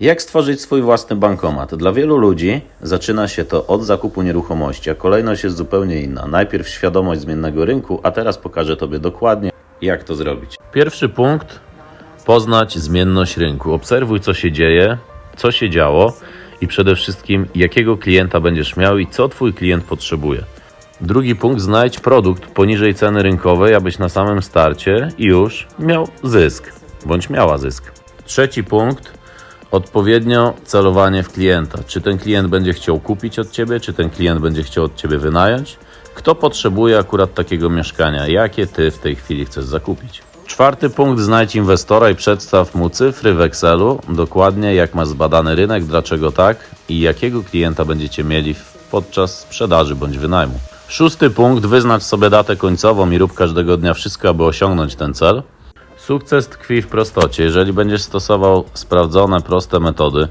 Jak stworzyć swój własny bankomat? Dla wielu ludzi zaczyna się to od zakupu nieruchomości, a kolejność jest zupełnie inna. Najpierw świadomość zmiennego rynku, a teraz pokażę Tobie dokładnie, jak to zrobić. Pierwszy punkt: poznać zmienność rynku. Obserwuj, co się dzieje, co się działo i przede wszystkim, jakiego klienta będziesz miał i co Twój klient potrzebuje. Drugi punkt: znajdź produkt poniżej ceny rynkowej, abyś na samym starcie już miał zysk bądź miała zysk. Trzeci punkt: odpowiednio celowanie w klienta. Czy ten klient będzie chciał kupić od ciebie, czy ten klient będzie chciał od ciebie wynająć? Kto potrzebuje akurat takiego mieszkania? Jakie ty w tej chwili chcesz zakupić? Czwarty punkt: znajdź inwestora i przedstaw mu cyfry w Excelu, dokładnie jak masz zbadany rynek, dlaczego tak i jakiego klienta będziecie mieli podczas sprzedaży bądź wynajmu. Szósty punkt: wyznacz sobie datę końcową i rób każdego dnia wszystko, aby osiągnąć ten cel. Sukces tkwi w prostocie. Jeżeli będziesz stosował sprawdzone, proste metody,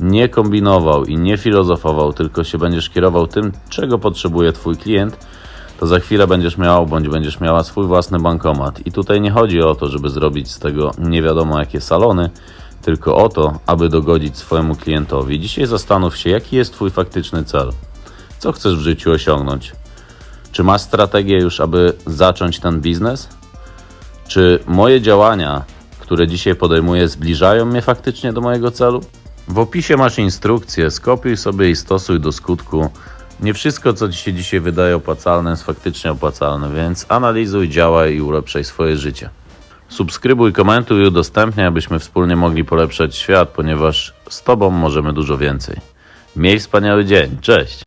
nie kombinował i nie filozofował, tylko się będziesz kierował tym, czego potrzebuje Twój klient, to za chwilę będziesz miał bądź będziesz miała swój własny bankomat. I tutaj nie chodzi o to, żeby zrobić z tego nie wiadomo jakie salony, tylko o to, aby dogodzić swojemu klientowi. Dzisiaj zastanów się, jaki jest Twój faktyczny cel. Co chcesz w życiu osiągnąć? Czy masz strategię już, aby zacząć ten biznes? Czy moje działania, które dzisiaj podejmuję, zbliżają mnie faktycznie do mojego celu? W opisie masz instrukcję, skopiuj sobie i stosuj do skutku. Nie wszystko, co ci się dzisiaj wydaje opłacalne, jest faktycznie opłacalne, więc analizuj, działaj i ulepszaj swoje życie. Subskrybuj, komentuj i udostępniaj, abyśmy wspólnie mogli polepszać świat, ponieważ z Tobą możemy dużo więcej. Miej wspaniały dzień. Cześć!